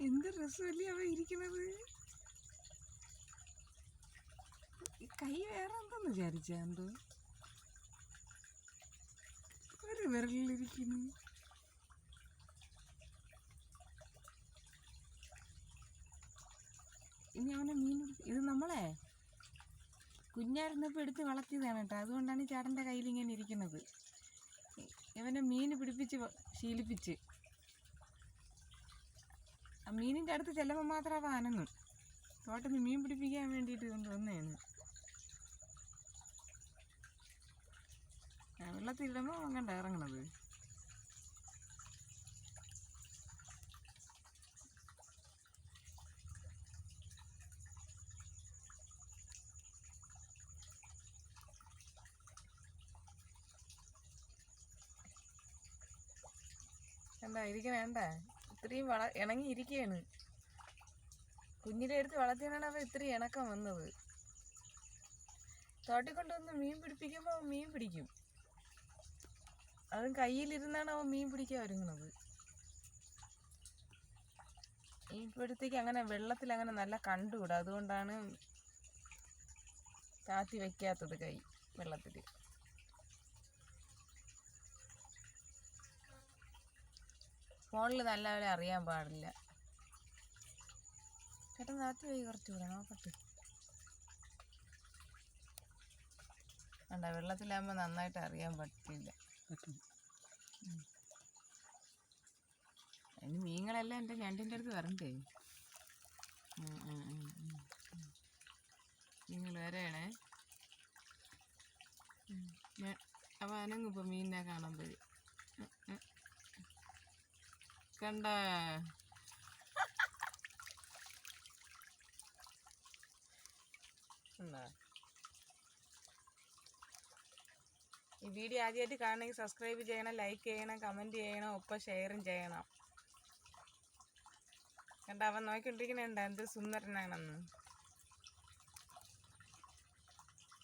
എന്ത് രസമല്ലേ അവ ഇരിക്കണത് കൈ വേറെ എന്തെന്ന് വിചാരിച്ച എന്തോ? ഒരു വിരലിലിരിക്കുന്നു. ഇനി അവനെ മീൻ ഇത് നമ്മളെ? കുഞ്ഞായിരുന്നപ്പോൾ എടുത്ത് വളർത്തിയതാണ് കേട്ടോ. അതുകൊണ്ടാണ് ചേട്ടന്റെ കയ്യിൽ ഇങ്ങനെ ഇരിക്കുന്നത്. ഇവനെ മീൻ പിടിപ്പിച്ച് ശീലിപ്പിച്ച്. മീനിന്റെ അടുത്ത് ചെല്ലുമ്പോൾ മാത്രം അവ അനങ്ങും തോട്ടത്തിൽ മീൻ പിടിപ്പിക്കാൻ വേണ്ടിയിട്ട് കൊണ്ടുവന്നേന്ന് ആ, വെള്ളത്തിലിടുമ്പോൾ അങ്ങണ്ട ഇറങ്ങണത്. കണ്ടാ ഇരിക്കണ കണ്ടാ? ഇത്രയും വള ഇണങ്ങി ഇരിക്കുകയാണ് കുഞ്ഞിലെ എടുത്ത് വളർത്തിയാണ് അവ ഇത്രയും ഇണക്കം വന്നത്. തോട്ടിൽ കൊണ്ടുവന്ന് മീൻ പിടിപ്പിക്കുമ്പോൾ അവൻ മീൻ പിടിക്കും. അതും കയ്യിലിരുന്നാണ് അവൻ മീൻ പിടിക്കാൻ ഒരുങ്ങുന്നത്. ഇപ്പോഴത്തേക്ക് അങ്ങനെ വെള്ളത്തിൽ അങ്ങനെ നല്ല കണ്ടുകൂടാ. അതുകൊണ്ടാണ് താത്തി വെക്കാത്തത് കൈ വെള്ളത്തിൽ ഫോണിൽ നല്ലപോലെ അറിയാൻ പാടില്ല. ചേട്ടൻ നേരത്തെ പോയി കുറച്ചുകൂടെ നോക്കട്ടെ. വേണ്ട വെള്ളത്തിലാകുമ്പോൾ നന്നായിട്ട് അറിയാൻ പറ്റില്ല. അതിന് മീനുകളെല്ലാം എന്റെ ഞണ്ടിന്റെ അടുത്ത് വരണ്ടേ? നിങ്ങൾ വരേണേ. അപ്പം അനങ്ങിപ്പോൾ മീനിനെ മീനിനെ കാണുമ്പോൾ കണ്ട? ഈ വീഡിയോ ആദ്യമായിട്ട് കാണണമെങ്കിൽ സബ്സ്ക്രൈബ് ചെയ്യണം ലൈക്ക് ചെയ്യണം കമന്റ് ചെയ്യണം ഒപ്പം ഷെയറും ചെയ്യണം. കണ്ട അവൻ നോക്കിക്കൊണ്ടിരിക്കണുണ്ട എന്ത് സുന്ദരനാണെന്ന്.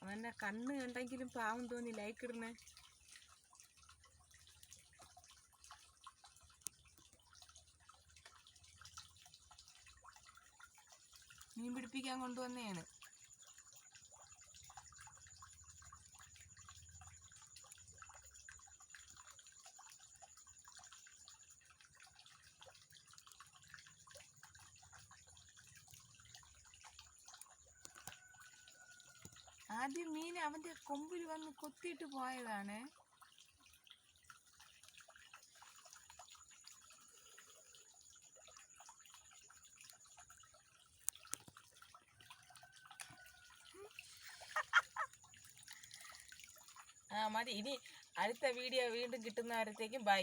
അവന്റെ കണ്ണ് കണ്ടെങ്കിലും പാവം തോന്നി ലൈക്ക് ഇടണേ മീൻ പിടിപ്പിക്കാൻ കൊണ്ടുവന്നതാണ് ആദ്യം മീൻ അവന്റെ കൊമ്പിൽ വന്ന് കൊത്തിയിട്ട് പോയതാണ്. ആ മതി. ഇനി അടുത്ത വീഡിയോ വീണ്ടും കിട്ടുന്നവരത്തേക്കും ബൈ